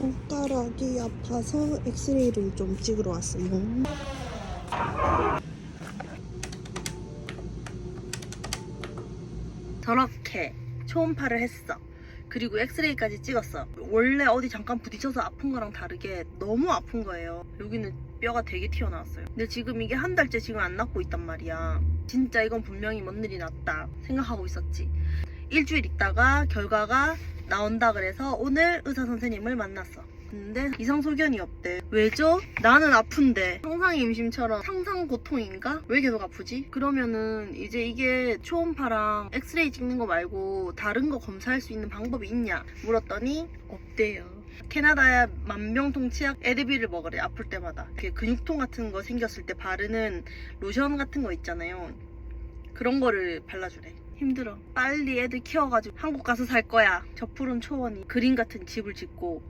손가락이 아파서 엑스레이를 좀 찍으러 왔어요. 저렇게 초음파를 했어. 그리고 엑스레이까지 찍었어. 원래 어디 잠깐 부딪혀서 아픈 거랑 다르게 너무 아픈 거예요. 여기는 뼈가 되게 튀어나왔어요. 근데 지금 이게 한 달째 지금 안 낫고 있단 말이야. 진짜 이건 분명히 뭔 일이 났다 생각하고 있었지. 일주일 있다가 결과가 나온다 그래서 오늘 의사 선생님을 만났어. 근데 이상 소견이 없대. 왜죠? 나는 아픈데 상상 임신처럼 상상 고통인가? 왜 계속 아프지? 그러면은 이제 이게 초음파랑 엑스레이 찍는 거 말고 다른 거 검사할 수 있는 방법이 있냐? 물었더니 없대요. 캐나다야 만병통 치약 에드빌을 먹으래 아플 때마다 그 근육통 같은 거 생겼을 때 바르는 로션 같은 거 있잖아요 그런 거를 발라주래 힘들어. 빨리 애들 키워가지고 한국 가서 살 거야. 저 푸른 초원이 그림 같은 집을 짓고